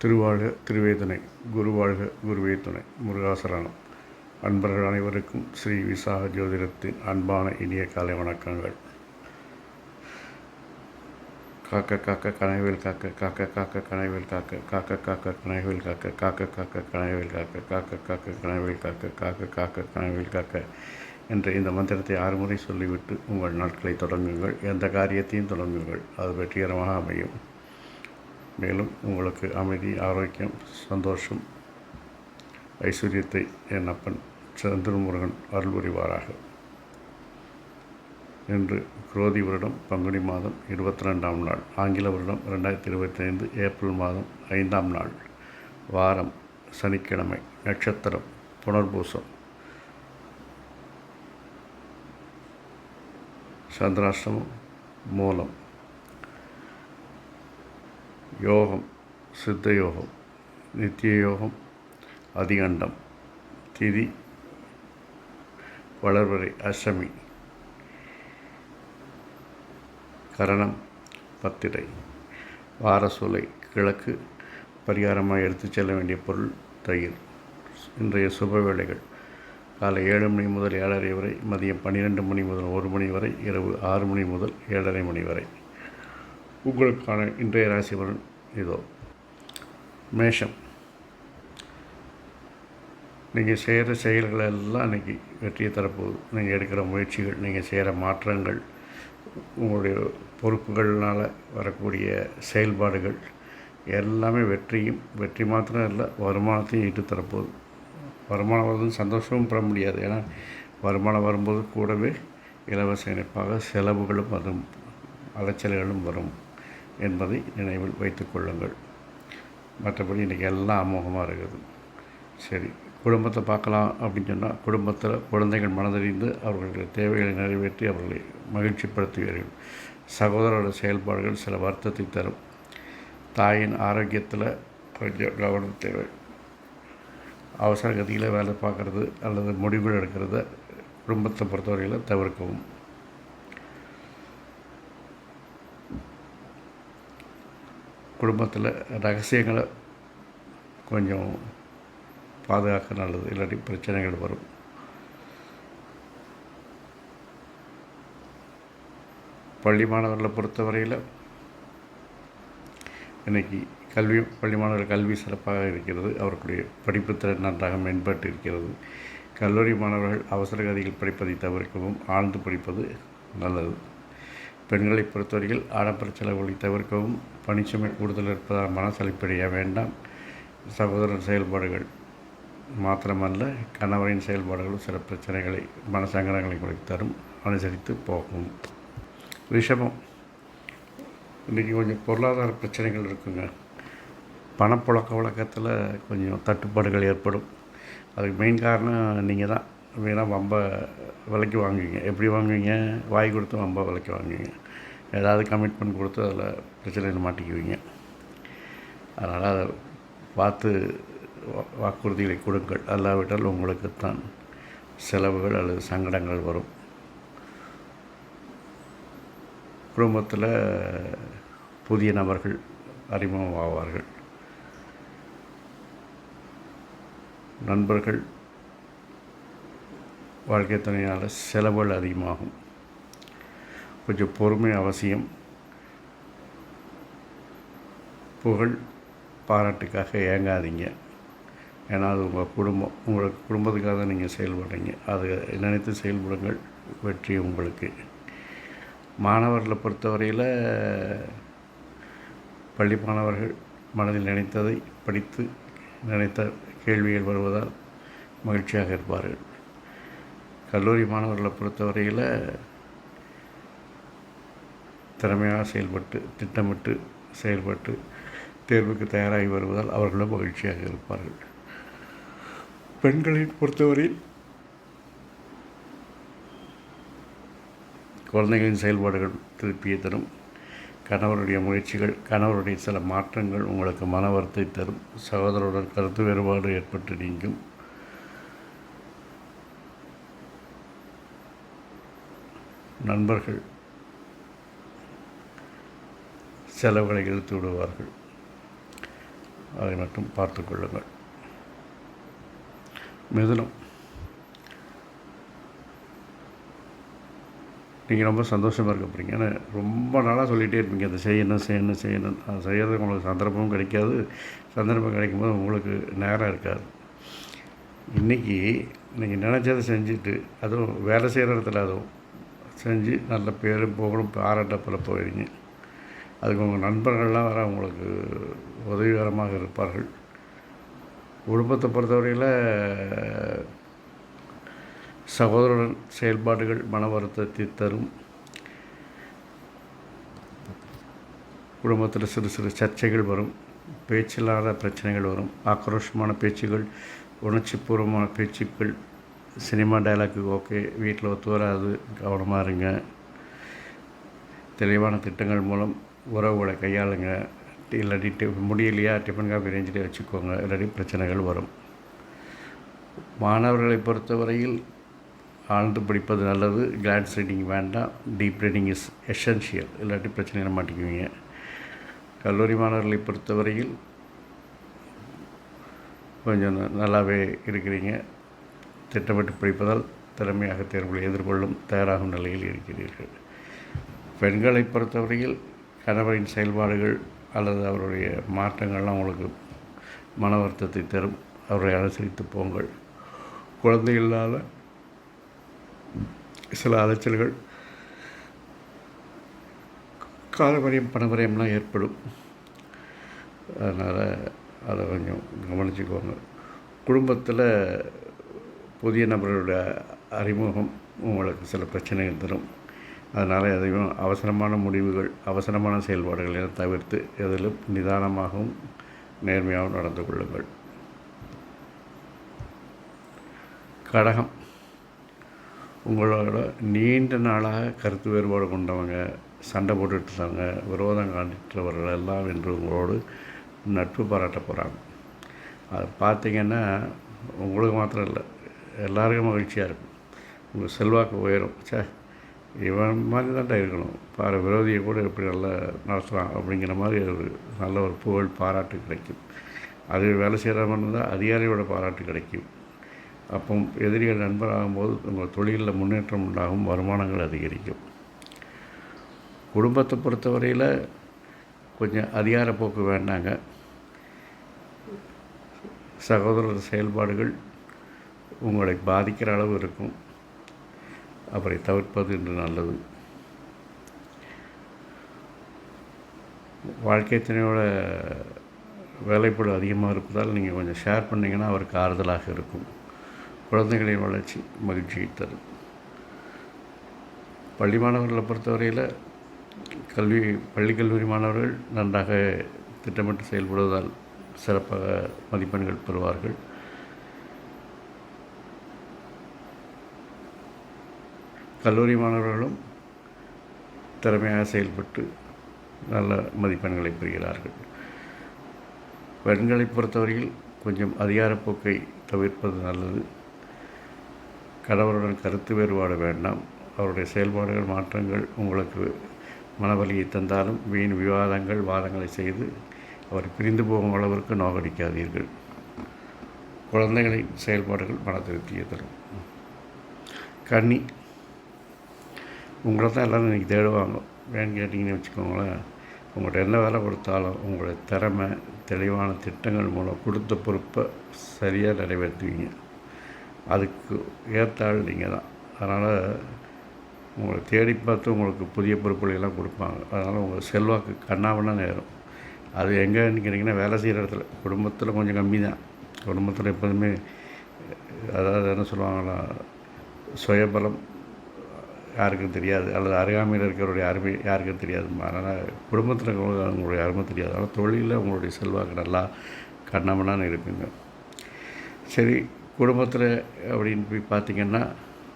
திருவாழ்க திருவேதனை குருவாழ்க குருவே துணை முருகாசரணம் அன்பர்கள் அனைவருக்கும் ஸ்ரீ விசாக ஜோதிடத்தின் அன்பான இனிய காலை வணக்கங்கள் காக்க காக்க கனவில் காக்க காக்க காக்க கனவில் காக்க காக்க காக்க கனவில் காக்க காக்க காக்க கனவில் காக்க காக்க காக்க கனவில் காக்க காக்க காக்க கனவில் காக்க என்று இந்த மந்திரத்தை ஆறு முறை சொல்லிவிட்டு உங்கள் நாட்களை தொடங்குங்கள் எந்த காரியத்தையும் தொடங்குங்கள் அது வெற்றிகரமாக அமையும் மேலும் உங்களுக்கு அமைதி ஆரோக்கியம் சந்தோஷம் ஐஸ்வர்யத்தை என் அப்பன் சந்திரமுருகன் அருள் புரிவாராக இன்று குரோதி வருடம் பங்குனி மாதம் இருபத்தி ரெண்டாம் நாள். ஆங்கில வருடம் ரெண்டாயிரத்தி இருபத்தி ஐந்து ஏப்ரல் மாதம் ஐந்தாம் நாள். வாரம் சனிக்கிழமை நட்சத்திரம் புனர்பூசம். சந்திராஷ்டமம் மூலம். யோகம் சித்த யோகம் நித்திய யோகம் அதிகண்டம். திதி வளர்வரை அஷ்டமி. கரணம் பத்திரை. வாரசூலை கிழக்கு பரிகாரமாக எடுத்துச் செல்ல வேண்டிய பொருள் தயிர். இன்றைய சுப வேளைகள். காலை ஏழு மணி முதல் ஏழரை வரை மதியம் பன்னிரெண்டு மணி முதல் ஒரு மணி வரை இரவு ஆறு மணி முதல் ஏழரை மணி வரை. உங்களுக்கான இன்றைய ராசி பலன் இதோ. மேஷம். நீங்கள் செய்கிற செயல்கள் எல்லாம் இன்றைக்கி வெற்றியை தரப்போகுது. நீங்கள் எடுக்கிற முயற்சிகள் நீங்கள் செய்கிற மாற்றங்கள் உங்களுடைய பொறுப்புகள்னால் வரக்கூடிய செயல்பாடுகள் எல்லாமே வெற்றியும் வெற்றி மாத்திரம் இல்லை வருமானத்தையும் ஈட்டு தரப்போகுது. வருமானம் வருது சந்தோஷமும் பெற முடியாது. ஏன்னா வருமானம் வரும்போது கூடவே இலவச இணைப்பாக செலவுகளும் வரும் அலைச்சல்களும் வரும் என்பதை நினைவில் வைத்து கொள்ளுங்கள். மற்றபடி இன்றைக்கி எல்லாம் அமோகமாக இருக்குது சரி. குடும்பத்தை பார்க்கலாம் அப்படின்னு சொன்னால் குடும்பத்தில் குழந்தைகள் மனதறிந்து அவர்களுடைய தேவைகளை நிறைவேற்றி அவர்களை மகிழ்ச்சிப்படுத்துவீர்கள். சகோதரோட செயல்பாடுகள் சில வருத்தத்தை தரும். தாயின் ஆரோக்கியத்தில் கொஞ்சம் கவனம் தேவை. அவசர கதியில் வேலை பார்க்குறது அல்லது முடிவுகள் எடுக்கிறத குடும்பத்தை பொறுத்தவரையில் தவிர்க்கவும். குடும்பத்தில் ரகசியங்களை கொஞ்சம் பாதுகாக்க நல்லது இல்லாட்டி பிரச்சனைகள் வரும். பள்ளி மாணவர்களை பொறுத்தவரையில் இன்றைக்கி கல்வி பள்ளி மாணவர் கல்வி சிறப்பாக இருக்கிறது. அவர்களுடைய படிப்பு திறன் நன்றாக மேம்பட்டு இருக்கிறது. கல்லூரி மாணவர்கள் அவசரகதியில் படிப்பதை தவிர்க்கவும் ஆழ்ந்து படிப்பது நல்லது. பெண்களை பொறுத்தவரையில் ஆடம்பர செலவுகளை தவிர்க்கவும் பணிச்சுமை கூடுதல் இருப்பதால் மனசளிப்படைய வேண்டாம். சகோதரர் செயல்பாடுகள் மாத்திரமல்ல கணவரின் செயல்பாடுகளும் சில பிரச்சனைகளை மனசங்கடங்களை கொடுத்து தரும் அனுசரித்து போகும். ரிஷபம் இன்றைக்கி கொஞ்சம் பொருளாதார பிரச்சனைகள் இருக்குங்க. பணப்புழக்க வழக்கத்தில் கொஞ்சம் தட்டுப்பாடுகள் ஏற்படும். அதுக்கு மெயின் காரணம் நீங்கள் தான் வீணாக வம்ப விலைக்கு வாங்குவீங்க. எப்படி வாங்குவீங்க? வாய் கொடுத்து வம்ப விலைக்கு வாங்குவீங்க. ஏதாவது கமிட்மெண்ட் கொடுத்து அதில் பிரச்சனையில் மாட்டிக்குவீங்க. அதனால் அதை பார்த்து வாக்குறுதிகளை கொடுங்கள். அல்லாவிட்டால் உங்களுக்குத்தான் செலவுகள் அல்லது சங்கடங்கள் வரும். குடும்பத்தில் புதிய நபர்கள் அறிமுகமாவார்கள். நண்பர்கள் வாழ்க்கை துணையால் செலவுகள் அதிகமாகும். கொஞ்சம் பொறுமை அவசியம். புகழ் பாராட்டுக்காக ஏங்காதீங்க. ஏன்னா அது உங்கள் குடும்பம். உங்கள் குடும்பத்துக்காக தான் நீங்கள் செயல்படுறீங்க. அதை நினைத்து செயல்படுங்கள். வெற்றி உங்களுக்கு. மாணவர்களை பொறுத்தவரையில் பள்ளி மாணவர்கள் மனதில் நினைத்ததை படித்து நினைத்த கேள்விகள் வருவதால் மகிழ்ச்சியாக இருப்பார்கள். கல்லூரி மாணவர்களை பொறுத்தவரையில் திறமையாக செயல்பட்டு திட்டமிட்டு செயல்பட்டு தேர்வுக்கு தயாராகி வருவதால் அவர்களும் மகிழ்ச்சியாக இருப்பார்கள். பெண்களை பொறுத்தவரையில் குழந்தைகளின் செயல்பாடுகள் திருப்பியை தரும். கணவருடைய முயற்சிகள் கணவருடைய சில மாற்றங்கள் உங்களுக்கு மன வருத்தை தரும். சகோதரருடன் கருத்து வேறுபாடு ஏற்பட்டு நீங்கும். நண்பர்கள் செலவுகளை இழுத்து விடுவார்கள். அதை மட்டும் பார்த்து கொள்ளுங்கள். மிதுனம் நீங்கள் ரொம்ப சந்தோஷமாக இருக்க போகிறீங்க ஏன்னா ரொம்ப நாளாக சொல்லிகிட்டே இருப்பீங்க அதை செய்யணும் செய்யணும் செய்யணும். அதை செய்கிறதுக்கு உங்களுக்கு சந்தர்ப்பமும் கிடைக்காது. சந்தர்ப்பம் கிடைக்கும்போது உங்களுக்கு நேரம் இருக்காது. இன்றைக்கி நீங்கள் நினச்சதை செஞ்சுட்டு அதுவும் வேலை செய்கிற இடத்துல அதுவும் செஞ்சு நல்ல பேரும் புகழும் பாராட்டப்பில் போயிடுங்க அதுக்கு உங்கள் நண்பர்கள்லாம் வர உங்களுக்கு உதவிகரமாக இருப்பார்கள். குடும்பத்தை பொறுத்தவரையில் சகோதரன் செயல்பாடுகள் மன வருத்தத்தை தரும். குடும்பத்தில் சிறு சிறு சர்ச்சைகள் வரும். பேச்சில்லாத பிரச்சனைகள் வரும். ஆக்ரோஷமான பேச்சுகள் உணர்ச்சிபூர்வமான பேச்சுக்கள் சினிமா டைலாக்கு ஓகே வீட்டில் ஒத்து வராது கவனமாக இருங்க. தெளிவான திட்டங்கள் மூலம் உறவுகளை கையாளுங்க. இல்லாட்டி டி முடியலையா டிஃபன் காஃபி ரேஞ்சிலே வச்சுக்கோங்க இல்லாட்டி பிரச்சனைகள் வரும். மாணவர்களை பொறுத்தவரையில் ஆழ்ந்து படிப்பது நல்லது கிளான்ஸ் ரீடிங் வேண்டாம் டீப் ரீடிங் இஸ் எசென்ஷியல் இல்லாட்டி பிரச்சனைகளை மாட்டிக்குவீங்க கல்லூரி மாணவர்களை பொறுத்தவரையில் கொஞ்சம் நல்லாவே இருக்கிறீங்க. திட்டமிட்டு படிப்பதால் திறமையாக தேர்வுகளை எதிர்கொள்ளும் தயாராகும் நிலையில் இருக்கிறீர்கள். பெண்களை பொறுத்தவரையில் கணவரின் செயல்பாடுகள் அல்லது அவருடைய மாற்றங்கள்லாம் உங்களுக்கு மன வருத்தத்தை தரும். அவரை அனுசரித்து போங்கள். குழந்தை இல்லாத சில அலைச்சல்கள் காலவரையும் பணவரையம்லாம் ஏற்படும். அதனால் அதை கொஞ்சம் கவனிச்சுக்கோங்க. குடும்பத்தில் புதிய நபர்களுடைய அறிமுகம் உங்களுக்கு சில பிரச்சனைகள் தரும். அதனால் எதையும் அவசரமான முடிவுகள் அவசரமான செயல்பாடுகளை தவிர்த்து எதிலும் நிதானமாகவும் நேர்மையாகவும் நடந்து கொள்ளுங்கள். கடகம். உங்களோட நீண்ட நாளாக கருத்து வேறுபாடு கொண்டவங்க சண்டை போட்டுட்டு விரோதம் காண்டிட்டவர்கள் எல்லாம் என்று உங்களோடு நட்பு பாராட்ட போகிறாங்க அது பார்த்தீங்கன்னா உங்களுக்கு மாத்திரம் இல்லை எல்லாருக்கும் மகிழ்ச்சியாக இருக்கும். உங்கள் செல்வாக்கு உயரும். சே இவன் மாதிரி தான்டா இருக்கணும். பாரு விரோதியை கூட எப்படி நல்லா நடத்துகிறான் அப்படிங்கிற மாதிரி ஒரு நல்ல ஒரு புகழ் பாராட்டு கிடைக்கும். அது வேலை செய்கிறவன் தான் அதிகாரியோட பாராட்டு கிடைக்கும். அப்போ எதிரிகள் நண்பராகும்போது உங்கள் தொழிலில் முன்னேற்றம் உண்டாகும் வருமானங்கள் அதிகரிக்கும். குடும்பத்தை பொறுத்தவரையில் கொஞ்சம் அதிகார போக்கு வேண்டாங்க. சகோதரர் செயல்பாடுகள் உங்களை பாதிக்கிற அளவு இருக்கும். அவரை தவிர்ப்பது என்று நல்லது. வாழ்க்கை துணையோட வேலைப்படு அதிகமாக இருப்பதால் நீங்கள் கொஞ்சம் ஷேர் பண்ணிங்கன்னா அவருக்கு ஆறுதலாக இருக்கும். குழந்தைகளின் வளர்ச்சி மகிழ்ச்சியை தரும். பள்ளி மாணவர்களை பொறுத்தவரையில் கல்வி பள்ளி கல்லூரி மாணவர்கள் நன்றாக திட்டமிட்டு செயல்படுவதால் சிறப்பாக மதிப்பெண்கள் பெறுவார்கள். கல்லூரி மாணவர்களும் திறமையாக செயல்பட்டு நல்ல மதிப்பெண்களை பெறுகிறார்கள். பெண்களை பொறுத்தவரையில் கொஞ்சம் அதிகாரப்போக்கை தவிர்ப்பது நல்லது. கணவருடன் கருத்து வேறுபாடு வேண்டாம். அவருடைய செயல்பாடுகள் மாற்றங்கள் உங்களுக்கு மனவலியை தந்தாலும் வீண் விவாதங்கள் வாதங்களை செய்து அவர் பிரிந்து போகும் அளவிற்கு நோகடிக்காதீர்கள் குழந்தைகளின் செயல்பாடுகள் மன திருப்தியை தரும். கன்னி உங்களை தான் எல்லோரும் இன்றைக்கி தேடுவாங்க. ஏன்னு கேட்டிங்கன்னு வச்சுக்கோங்களேன் உங்கள்கிட்ட என்ன வேலை கொடுத்தாலும் உங்களுடைய திறமை தெளிவான திட்டங்கள் மூலம் கொடுத்த பொறுப்பை சரியாக நிறைவேற்றுவீங்க. அதுக்கு ஏற்றாள் நீங்கள் தான். அதனால் உங்களை தேடி பார்த்து உங்களுக்கு புதிய பொறுப்புகளெல்லாம் கொடுப்பாங்க. அதனால் உங்கள் செல்வாக்கு கண்ணாவண்ணா நேரும். அது எங்கேன்னு கேட்டிங்கன்னா வேலை செய்கிற இடத்துல. குடும்பத்தில் கொஞ்சம் கம்மி தான். குடும்பத்தில் எப்போதுமே அதாவது என்ன சொல்லுவாங்களா சுயபலம் யாருக்கும் தெரியாது. அல்லது அருகாமையில் இருக்கிறவருடைய அருமை யாருக்கும் தெரியாது. அதனால் குடும்பத்தில் இருக்கிறவங்க அருமை தெரியாது. ஆனால் தொழிலில் அவங்களுடைய செல்வாக்கு நல்லா கண்ணாமண்ணான்னு இருப்பீங்க சரி குடும்பத்தில் அப்படின்னு போய் பார்த்தீங்கன்னா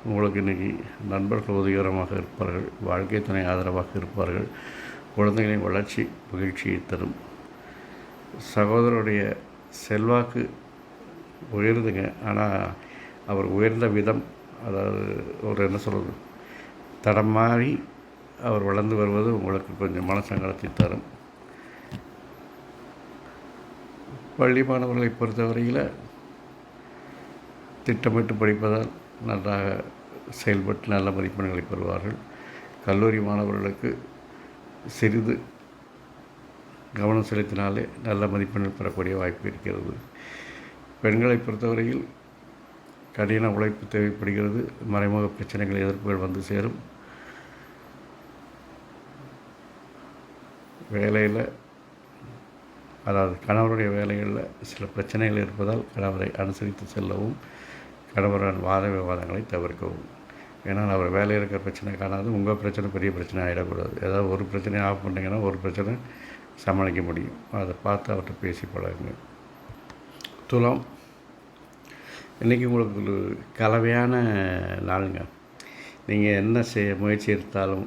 உங்களுக்கு இன்றைக்கி நண்பர்கள் உதவிகரமாக இருப்பார்கள். வாழ்க்கை துணை ஆதரவாக இருப்பார்கள். குழந்தைகளின் வளர்ச்சி மகிழ்ச்சியை தரும். சகோதரருடைய செல்வாக்கு உயர்ந்துங்க ஆனால் அவர் உயர்ந்த விதம் அதாவது ஒரு என்ன சொல்கிறது தடம் மாறி அவர் வளர்ந்து வருவது உங்களுக்கு கொஞ்சம் மனசங்கடத்தை தரும். பள்ளி மாணவர்களை பொறுத்தவரையில் திட்டமிட்டு படிப்பதால் நன்றாக செயல்பட்டு நல்ல மதிப்பெண்களை பெறுவார்கள். கல்லூரி மாணவர்களுக்கு சிறிது கவனம் செலுத்தினாலே நல்ல மதிப்பெண்கள் பெறக்கூடிய வாய்ப்பு இருக்கிறது. பெண்களை பொறுத்தவரையில் கடின உழைப்பு தேவைப்படுகிறது. மறைமுக பிரச்சனைகள் எதிர்ப்புகள் வந்து சேரும். வேலையில் அதாவது கணவருடைய வேலைகளில் சில பிரச்சனைகள் இருப்பதால் கணவரை அனுசரித்து செல்லவும் கணவரின் வாத விவாதங்களை தவிர்க்கவும். ஏன்னால் அவர் வேலையில் இருக்கிற பிரச்சனை காணாது உங்கள் பிரச்சனை பெரிய பிரச்சனை ஆகிடக்கூடாது ஏதாவது ஒரு பிரச்சனையை ஆஃப் பண்ணிங்கன்னா ஒரு பிரச்சனை சமாளிக்க முடியும். அதை பார்த்து அவர்கிட்ட பேசி பழகுங்க. துலம் இன்றைக்கி உங்களுக்கு ஒரு கலவையான நாளுங்க நீங்கள் என்ன செய்ய முயற்சி எடுத்தாலும்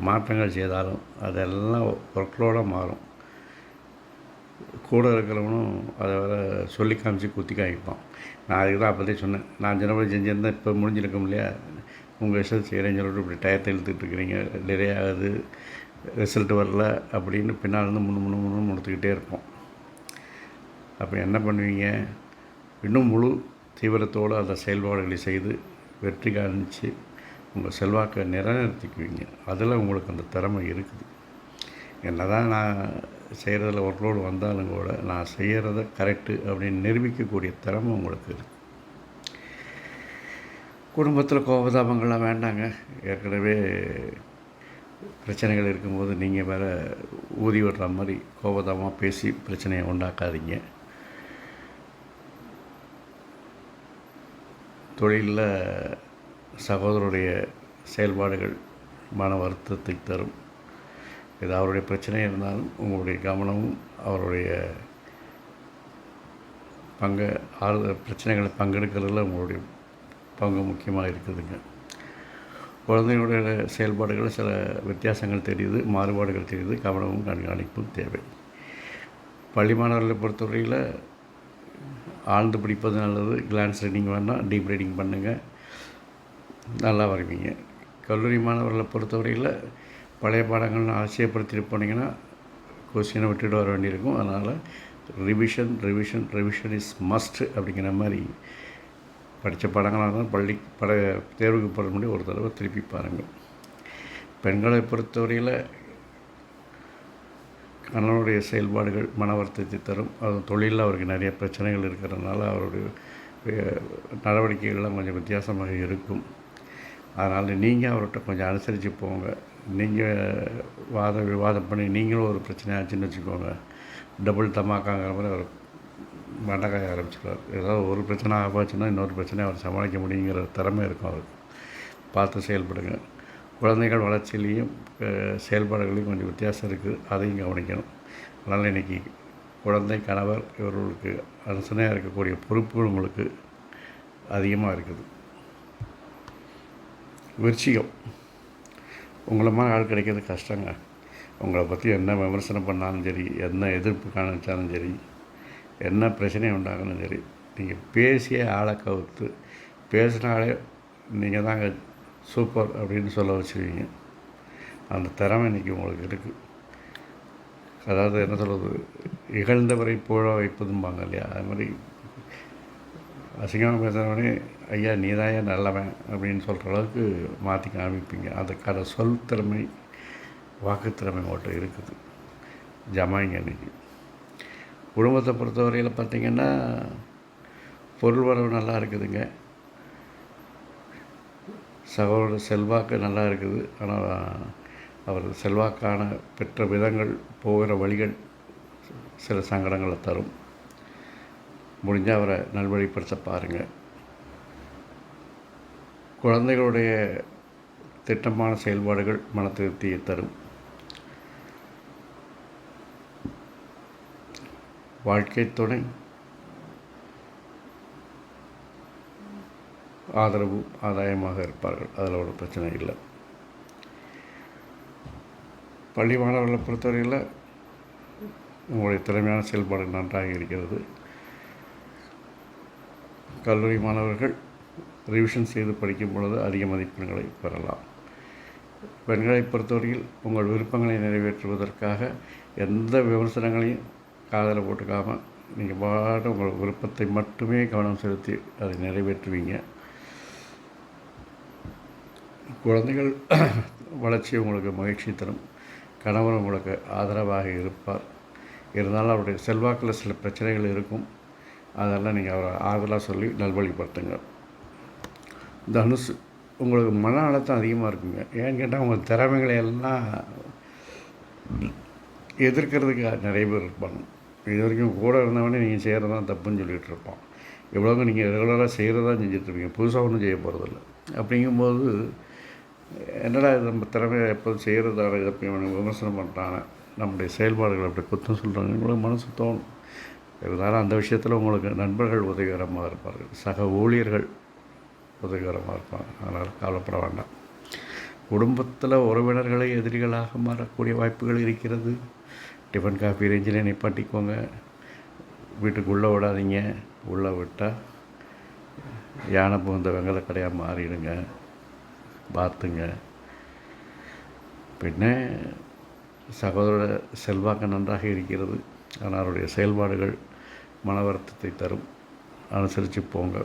மாற்றங்கள் செய்தாலும் அதெல்லாம் ஒர்க்லோடாக மாறும் கூட இருக்கிறவனும் அதை வர சொல்லி காமிச்சு குத்தி காமிப்பான் நான் அதுக்கு தான் அப்போதே சொன்னேன் நான் ஜனவரி செஞ்சிருந்தேன் இப்போ முடிஞ்சிருக்கும் இல்லையா உங்கள் ரிசல்ட் செய்கிறேன்னு சொல்லிட்டு இப்படி டயத்தை இழுத்துக்கிட்டு இருக்கிறீங்க நிறையா ஆகுது ரிசல்ட் வரல அப்படின்னு பின்னால் இருந்து முன்னு முன்னு முன்னு முடித்துக்கிட்டே இருப்போம் அப்போ என்ன பண்ணுவீங்க இன்னும் முழு தீவிரத்தோடு அந்த செயல்பாடுகளை செய்து வெற்றி காணிச்சு உங்கள் செல்வாக்கை நிலைநிறுத்திக்குவீங்க அதில் உங்களுக்கு அந்த திறமை இருக்குது. என்ன தான் நான் செய்கிறதில் ஒர்க்லோடு வந்தாலும் கூட நான் செய்கிறத கரெக்டு அப்படின்னு நிரூபிக்கக்கூடிய திறமை உங்களுக்கு இருக்குது குடும்பத்தில் கோபதாபங்கள்லாம் வேண்டாங்க. ஏற்கனவே பிரச்சனைகள் இருக்கும்போது நீங்கள் வேறு ஊதி விடுற மாதிரி கோபதாபமாக பேசி பிரச்சனையை உண்டாக்காதீங்க. தொழிலில் சகோதரருடைய செயல்பாடுகள் மன வருத்தத்தை தரும். இது அவருடைய பிரச்சனை இருந்தாலும் உங்களுடைய கவனமும் அவருடைய பங்கு ஆறு பிரச்சனைகளை பங்கெடுக்கிறதுல உங்களுடைய பங்கு முக்கியமாக இருக்குதுங்க. குழந்தைகளுடைய செயல்பாடுகள் சில வித்தியாசங்கள் தெரியுது மாறுபாடுகள் தெரியுது கவனமும் கண்காணிப்பும் தேவை. பள்ளி மாணவர்களை பொறுத்தவரையில் ஆழ்ந்து பிடிப்பது நல்லது. கிளான்ஸ் ரீடிங் வேணால் டீப் ரீடிங் பண்ணுங்கள் நல்லா வருவீங்க. கல்லூரி மாணவர்களை பொறுத்தவரையில் பழைய பாடங்கள்னு ஆசையப்படுத்திட்டு போனீங்கன்னா கொஸ்டினை விட்டுட்டு வர வேண்டியிருக்கும். அதனால் revision revision revision is must அப்படிங்கிற மாதிரி படித்த பாடங்களாக இருந்தால் பள்ளி பட தேர்வுக்கு போட முடியும் ஒரு தடவை திருப்பி பாருங்கள் பெண்களை பொறுத்தவரையில் கணவனுடைய செயல்பாடுகள் மன வருத்தத்தை தரும். அது தொழிலில் அவருக்கு நிறைய பிரச்சனைகள் இருக்கிறதுனால அவருடைய நடவடிக்கைகள்லாம் கொஞ்சம் வித்தியாசமாக இருக்கும். அதனால் நீங்கள் அவர்கிட்ட கொஞ்சம் அனுசரித்து போங்க. நீங்கள் வாத விவாதம் பண்ணி நீங்களும் ஒரு பிரச்சனை ஆச்சுன்னு வச்சுக்கோங்க. டபுள் தமாக்காங்கிற மாதிரி அவர் மண்டக்காய ஆரம்பிச்சிடுவார் ஏதாவது ஒரு பிரச்சனை ஆகாச்சுன்னா இன்னொரு பிரச்சனை அவர் சமாளிக்க முடியுங்கிற திறமை இருக்கும் அவருக்கு. பார்த்து செயல்படுங்க. குழந்தைகள் வளர்ச்சியிலையும் செயல்பாடுகளையும் கொஞ்சம் வித்தியாசம் இருக்குது. அதையும் கவனிக்கணும். அதனால் இன்றைக்கி குழந்தை கணவர் இவர்களுக்கு அரசனையாக இருக்கக்கூடிய பொறுப்பு உங்களுக்கு அதிகமாக இருக்குது. விருச்சிகம். உங்களை மாதிரி ஆள் கிடைக்கிறது கஷ்டங்க. உங்களை பற்றி என்ன விமர்சனம் பண்ணாலும் சரி என்ன எதிர்ப்பு காணிச்சாலும் சரி என்ன பிரச்சனை உண்டாகணும் சரி நீங்கள் பேசிய ஆளை கவுத்து பேசினாலே நீங்கள் தாங்க சூப்பர் அப்படின்னு சொல்ல வச்சுருவீங்க அந்த திறமை இன்றைக்கி உங்களுக்கு இருக்குது அதாவது என்ன சொல்கிறது இகழ்ந்தவரை புழ வைப்பதும்பாங்க இல்லையா? அது மாதிரி அசிங்கமாக பேசுகிறவனே ஐயா நீ தான் ஏன் நல்லவன் அப்படின்னு சொல்கிற அளவுக்கு மாற்றி காமிப்பீங்க. அதுக்கான சொல் திறமை வாக்குத்திறமை உங்கள்கிட்ட இருக்குது. ஜமாயிங்க அன்றைக்கி குடும்பத்தை பொறுத்தவரையில் பார்த்திங்கன்னா பொருள் வரவு நல்லா இருக்குதுங்க. சகோதர செல்வாக்கு நல்லா இருக்குது. ஆனால் அவர் செல்வாக்கான பெற்ற விதங்கள் போகிற வழிகள் சில சங்கடங்களை தரும். முடிஞ்சால் அவரை நல்வழிப்படுத்த பாருங்கள் குழந்தைகளுடைய திட்டமான செயல்பாடுகள் மன திருப்தியை தரும். வாழ்க்கை துணை ஆதரவும் ஆதாயமாக இருப்பார்கள். அதில் ஒரு பிரச்சனை இல்லை. பள்ளி மாணவர்களை பொறுத்தவரையில் உங்களுடைய திறமையான செயல்பாடு நன்றாக இருக்கிறது. கல்லூரி மாணவர்கள் ரிவிஷன் செய்து படிக்கும் பொழுது அதிக மதிப்பெண்களை பெறலாம். பெண்களை பொறுத்தவரையில் உங்கள் விருப்பங்களை நிறைவேற்றுவதற்காக எந்த விமர்சனங்களையும் காதில் போட்டுக்காமல் நீங்கள் பாட்டு உங்கள் விருப்பத்தை மட்டுமே கவனம் செலுத்தி அதை நிறைவேற்றுவீங்க. குழந்தைகள் வளர்ச்சி உங்களுக்கு மகிழ்ச்சி தரும். கணவர் உங்களுக்கு ஆதரவாக இருப்பார். இருந்தாலும் அவருடைய செல்வாக்கில் சில பிரச்சனைகள் இருக்கும். அதெல்லாம் நீங்கள் அவரை ஆறுதலாக சொல்லி நல்வழிப்படுத்துங்க. தனுசு உங்களுக்கு மன அழுத்தம் அதிகமாக இருக்குங்க. ஏன்னு கேட்டால் உங்கள் திறமைகளை எல்லாம் எதிர்க்கிறதுக்கு நிறைய பேர் இருப்பாங்க. இது வரைக்கும் கூட இருந்தவனே நீங்கள் செய்கிறது தான் தப்புன்னு சொல்லிகிட்டு இருப்பான். எவ்வளோங்க நீங்கள் ரெகுலராக செய்கிறதா செஞ்சிட்ருப்பீங்க புதுசாக ஒன்றும் செய்ய போகிறதில்ல அப்படிங்கும்போது என்னடா இது நம்ம திறமையை எப்போதும் செய்கிறதால இதை விமர்சனம் பண்ணுறாங்க நம்முடைய செயல்பாடுகள் அப்படி குத்தம் சொல்கிறாங்க உங்களுக்கு மனசு தோணும். இருந்தாலும் அந்த விஷயத்தில் உங்களுக்கு நண்பர்கள் உதவிகரமாக இருப்பார்கள். சக ஊழியர்கள் உதவிகரமாக இருப்பாங்க. அதனால் கவலைப்பட வேண்டாம். குடும்பத்தில் உறவினர்களை எதிரிகளாக மாறக்கூடிய வாய்ப்புகள் இருக்கிறது. டிஃபன் காஃபி ரேஞ்சிலே நிப்பாட்டிக்கோங்க. வீட்டுக்குள்ளே விடாதீங்க. உள்ளே விட்டால் யானை புகுந்த வெங்கல கடையாக மாறிடுங்க. பார்த்துங்க. பின்ன சகோதர செல்வாக்கு நன்றாக இருக்கிறது. ஆனால் அவருடைய செயல்பாடுகள் மன வருத்தத்தை தரும். அனுசரித்து போங்க.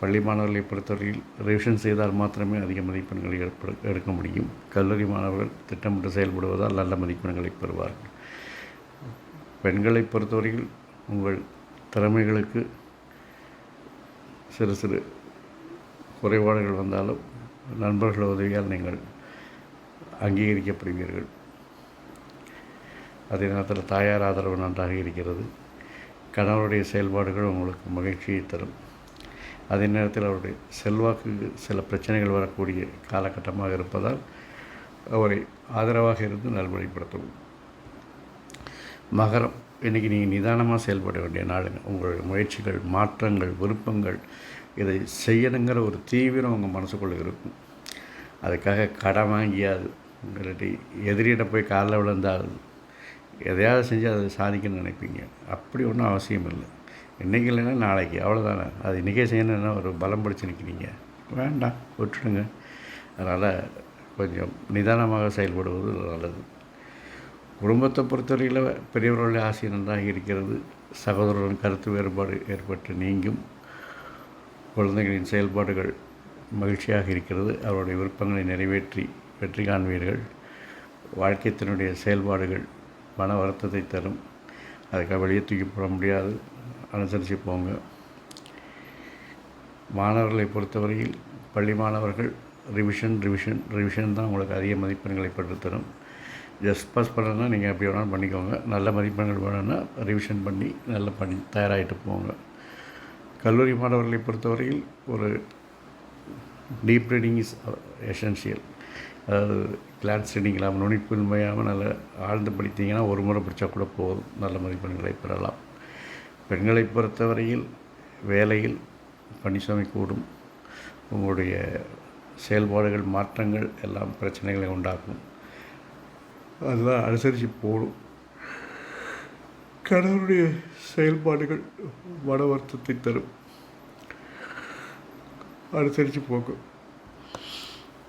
பள்ளி மாணவர்களை பொறுத்தவரையில் ரிவிஷன் செய்தால் மாத்திரமே அதிக மதிப்பெண்களை ஏற்பட எடுக்க முடியும். கல்லூரி மாணவர்கள் திட்டமிட்டு செயல்படுவதால் நல்ல மதிப்பெண்களை பெறுவார்கள். பெண்களை பொறுத்தவரையில் உங்கள் திறமைகளுக்கு சிறு சிறு குறைபாடுகள் வந்தாலும் நண்பர்கள் உதவியால் நீங்கள் அங்கீகரிக்கப்படுவீர்கள். அதே நேரத்தில் தாயார் ஆதரவு நன்றாக இருக்கிறது. கணவருடைய செயல்பாடுகள் உங்களுக்கு மகிழ்ச்சியை தரும். அதே நேரத்தில் அவருடைய செல்வாக்கு சில பிரச்சனைகள் வரக்கூடிய காலகட்டமாக இருப்பதால் அவரை ஆதரவாக இருந்து நல்வழிப்படுத்தவும். மகரம் இன்றைக்கி நீங்கள் நிதானமாக செயல்பட வேண்டிய நாளுங்க உங்களுடைய முயற்சிகள் மாற்றங்கள் விருப்பங்கள் இதை செய்யணுங்கிற ஒரு தீவிரம் உங்கள் மனசுக்குள்ளே இருக்கும். அதுக்காக கடன் வாங்கியாது உங்கள்கிட்ட எதிரிட போய் காலில் விழுந்தாது எதையாவது செஞ்சு அதை சாதிக்கணும்னு நினைப்பீங்க. அப்படி ஒன்றும் அவசியம் இல்லை. இன்றைக்கி இல்லைன்னா நாளைக்கு. அவ்வளோதானே அது இன்றைக்கே செய்யணும்னா ஒரு பலம் பிடிச்சி நிற்கிறீங்க வேண்டாம். விட்டுடுங்க. அதனால் கொஞ்சம் நிதானமாக செயல்படுவது நல்லது. குடும்பத்தை பொறுத்தவரையில் பெரியவர்களுடைய ஆசை நன்றாக இருக்கிறது. சகோதரர்களின் கருத்து வேறுபாடு ஏற்பட்டு நீங்கும். குழந்தைகளின் செயல்பாடுகள் மகிழ்ச்சியாக இருக்கிறது. அவருடைய விருப்பங்களை நிறைவேற்றி வெற்றி காண்பீர்கள். வாழ்க்கையத்தினுடைய செயல்பாடுகள் மன வருத்தத்தை தரும். அதுக்காக வெளியே தூக்கி போட முடியாது. அனுசரித்து போங்க. மாணவர்களை பொறுத்தவரையில் பள்ளி மாணவர்கள் ரிவிஷன் ரிவிஷன் ரிவிஷன் தான் உங்களுக்கு அதிக மதிப்பெண்களை பெற்றுத்தரும். ஜஸ்ட் பாஸ் பண்ணணும்னா நீங்கள் எப்படி வேணாலும் பண்ணிக்கோங்க. நல்ல மதிப்பெண்கள் வேணும்னா ரிவிஷன் பண்ணி நல்லா பண்ணி தயாராகிட்டு போங்க. கல்லூரி மாணவர்களை பொறுத்தவரையில் ஒரு டீப் ரீடிங் இஸ் எசென்ஷியல் அதாவது கிளான்ஸ் ரீடிங் இல்லாமல் நுனிப்புண்மையாமல் நல்லா ஆழ்ந்து படித்தீங்கன்னா ஒரு முறை படித்தா கூட போதும். நல்ல மதிப்பெண்களை பெறலாம். பெண்களை பொறுத்தவரையில் வேலையில் பணிசுமை கூடும். உங்களுடைய செயல்பாடுகள் மாற்றங்கள் எல்லாம் பிரச்சனைகளை உண்டாக்கும். அதெல்லாம் அனுசரித்து போடும் கடவுளுடைய செயல்பாடுகள் மன வருத்தத்தை தரும். அனுசரித்து போகும்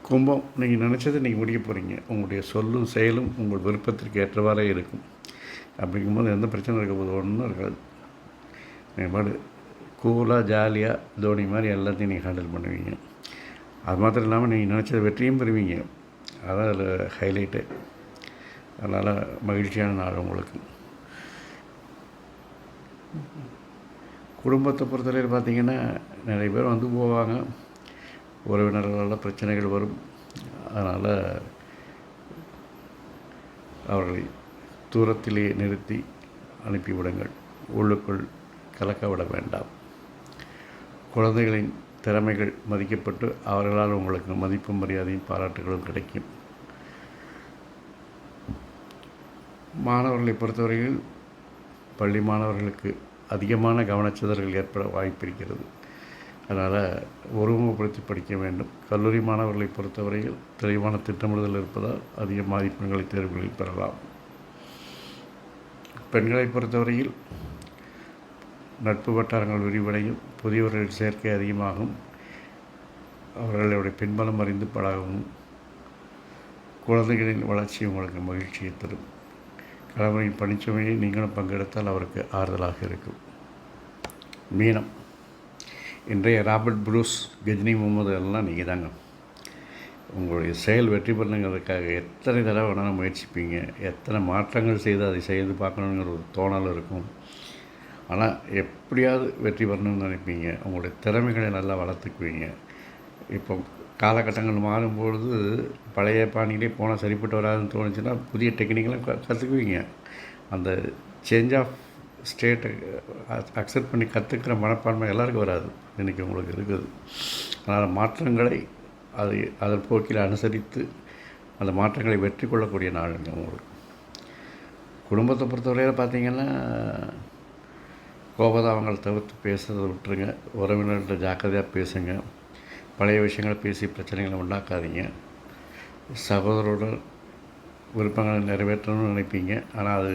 கும்பம் நீங்கள் நினச்சதை நீங்கள் முடிக்க போகிறீங்க உங்களுடைய சொல்லும் செயலும் உங்கள் விருப்பத்திற்கு ஏற்றவாறே இருக்கும். அப்படிங்கும்போது எந்த பிரச்சனை இருக்க போது ஒன்றும் இருக்காது. நீங்கள் பாடு கூலாக ஜாலியாக தோனி மாதிரி எல்லாத்தையும் நீங்கள் ஹேண்டில் பண்ணுவீங்க. அது மாத்திரம் இல்லாமல் நீங்கள் நினச்சது வெற்றியும் பெறுவீங்க. அதான் அதில் ஹைலைட்டு அதனால் மகிழ்ச்சியான நாள் உங்களுக்கு. குடும்பத்தை பொறுத்தவரையில் பார்த்திங்கன்னா நிறைய பேர் வந்து போவாங்க. உறவினர்களால் பிரச்சனைகள் வரும். அதனால் அவர்களை தூரத்திலே நிறுத்தி அனுப்பிவிடுங்கள் உள்ளுக்குள் கலக்க விட வேண்டாம். குழந்தைகளின் திறமைகள் மதிக்கப்பட்டு அவர்களால் உங்களுக்கு மதிப்பும் மரியாதையும் பாராட்டுகளும் கிடைக்கும். மாணவர்களை பொறுத்தவரையில் பள்ளி மாணவர்களுக்கு அதிகமான கவனச்சிதறல் ஏற்பட வாய்ப்பிருக்கிறது. அதனால் ஒருமுகப்படுத்தி படிக்க வேண்டும். கல்லூரி மாணவர்களை பொறுத்தவரையில் தெளிவான திட்டமிடுதல் இருப்பதால் அதிக மதிப்பெண்களை தேர்வுகளில் பெறலாம். பெண்களை பொறுத்தவரையில் நட்பு வட்டாரங்கள் விரிவடையும். புதியவர்கள் சேர்க்கை அதிகமாகும். அவர்களுடைய பின்பலம் அறிந்து பழகவும். குழந்தைகளின் வளர்ச்சி உங்களுக்கு மகிழ்ச்சியை தரும். கணவனின் பணிச்சுமையை நீங்களும் பங்கெடுத்தால் அவருக்கு ஆறுதலாக இருக்கும். மீனம். இன்றைய ராபர்ட் புரூஸ் கஜினி முகமது எல்லாம் நீங்கள் தாங்க. உங்களுடைய செயல் வெற்றி பெறணுங்கிறதுக்காக எத்தனை தடவை வேணாலும் முயற்சிப்பீங்க. எத்தனை மாற்றங்கள் செய்து அதை செய்து பார்க்கணுங்கிற ஒரு தோணல் இருக்கும். ஆனால் எப்படியாவது வெற்றி பெறணும்னு நினைப்பீங்க. உங்களுடைய திறமைகளை நல்லா வளர்த்துக்குவீங்க. இப்போ காலகட்டங்கள் மாறும்பொழுது பழைய பாணியிலே போனால் சரிப்பட்டு வராதுன்னு தோணுச்சுன்னா புதிய டெக்னிக்கெலாம் க கற்றுக்குவீங்க அந்த சேஞ்ச் ஆஃப் ஸ்டேட்டை அக்செப்ட் பண்ணி கற்றுக்கிற மனப்பான்மை எல்லாருக்கும் வராது. இன்றைக்கி உங்களுக்கு இருக்குது. அதனால் மாற்றங்களை அதை அதன் போக்கில் அனுசரித்து அந்த மாற்றங்களை வெற்றி கொள்ளக்கூடிய நாளுங்க உங்களுக்கு. குடும்பத்தை பொறுத்தவரையில் பார்த்திங்கன்னா கோபதாபங்களை தவிர்த்து பேசுறதை விட்டுருங்க. உறவினர்கிட்ட ஜாக்கிரதையாக பேசுங்க. பழைய விஷயங்கள் பேசி பிரச்சனைகளை உண்டாக்காதீங்க. சகோதரோட விருப்பங்களை நிறைவேற்றணும்னு நினைப்பீங்க. ஆனால் அது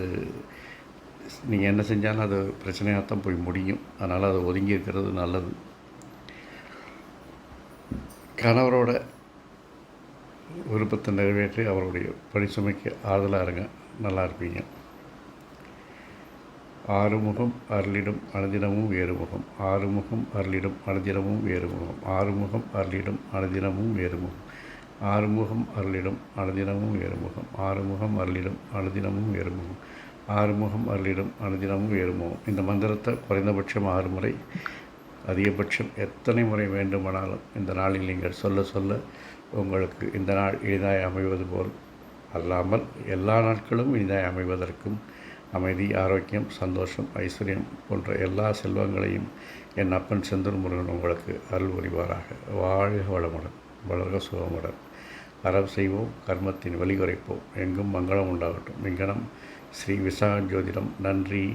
நீங்கள் என்ன செஞ்சாலும் அது பிரச்சனையாக தான் போய் முடியும். அதனால் அதை ஒதுங்கி இருக்கிறது நல்லது. கணவரோட விருப்பத்தை நிறைவேற்றி அவருடைய பணிச்சுமைக்கு ஆறுதலாக இருங்க. நல்லா இருப்பீங்க. ஆறுமுகம் அருளிடும் அனுதினமும் வேறுமுகம். ஆறுமுகம் அருளிடும் அனுதினமும் வேறுமுகம். ஆறுமுகம் அருளிடும் அனுதினமும் வேறுமுகம். ஆறுமுகம் அருளிடும் அனுதினமும் வேறுமுகம். ஆறுமுகம் அருளிடும் அனுதினமும் வேறுமுகம். ஆறுமுகம் அருளிடும் அனுதினமும் வேறுமுகம். இந்த மந்திரத்தை குறைந்தபட்சம் ஆறு முறை அதிகபட்சம் எத்தனை முறை வேண்டுமானாலும் இந்த நாளில் நீங்கள் சொல்ல சொல்ல உங்களுக்கு இந்த நாள் இனிதாய் அமைவது போல் அல்லாமல் எல்லா நாட்களும் இனிதாய் அமைவதற்கும் அமைதி ஆரோக்கியம் சந்தோஷம் ஐஸ்வர்யம் போன்ற எல்லா செல்வங்களையும் என் அப்பன் செந்தூர் முருகன் உங்களுக்கு அருள் புரிவாராக. வாழ்க வளமுடன் வளர்க சுகமுடன். அறம் செய்வோம் கர்மத்தின் வழிகுறைப்போம் எங்கும் மங்களம் உண்டாகட்டும். விங்கனம் ஸ்ரீ விசா ஜோதிடம் நன்றி.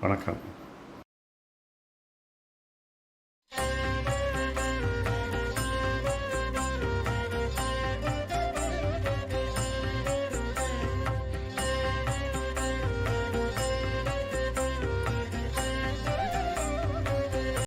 வணக்கம்.